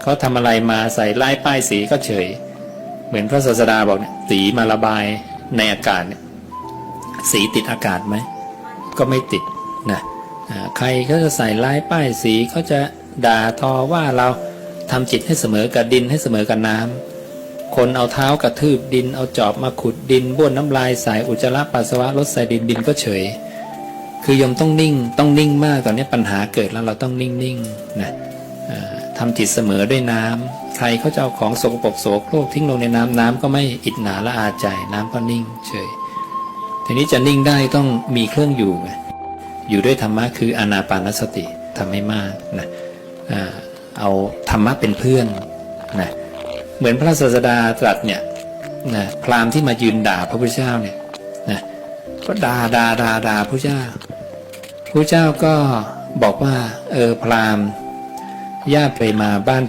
เขาทำอะไรมาใส่ไล่ป้ายสีก็เฉย เหมือนพระศาสดาบอกเนี่ยสีมาระบายในอากาศเนี่ยสีติดอากาศไหมก็ไม่ติดนะใครก็จะใส่ร้ายป้ายสีเขาจะด่าทอว่าเราทำจิตให้เสมอกับดินให้เสมอกับน้ำคนเอาเท้ากระทืบดิน เอาจอบมาขุดดินบ้วนน้ำลายใส่อุจจาระปัสสาวะลดใส่ดินดินก็เฉย คือยมต้องนิ่งต้องนิ่งมากตอนนี้ปัญหาเกิดแล้วเราต้องนิ่งๆนะ อ่าทำจิตเสมอด้วยน้ำใครเขาจะเอาของสกปรกโสโครกทิ้งลงในน้ำน้ำก็ไม่อิดหนาละอาใจน้ำก็นิ่งเฉยทีนี้จะนิ่งได้ต้องมีเครื่องอยู่ไงอยู่ด้วยธรรมะคืออนาปานสติทำให้มากนะเอาธรรมะเป็นเพื่อนนะเหมือนพระศาสดาตรัสเนี่ยนะพรามที่มายืนด่าพระพุทธเจ้าเนี่ยนะก็ด่าด่าด่าด่าพระเจ้าพระเจ้าก็บอกว่าเออพราม ญาติไปมาบ้านพระ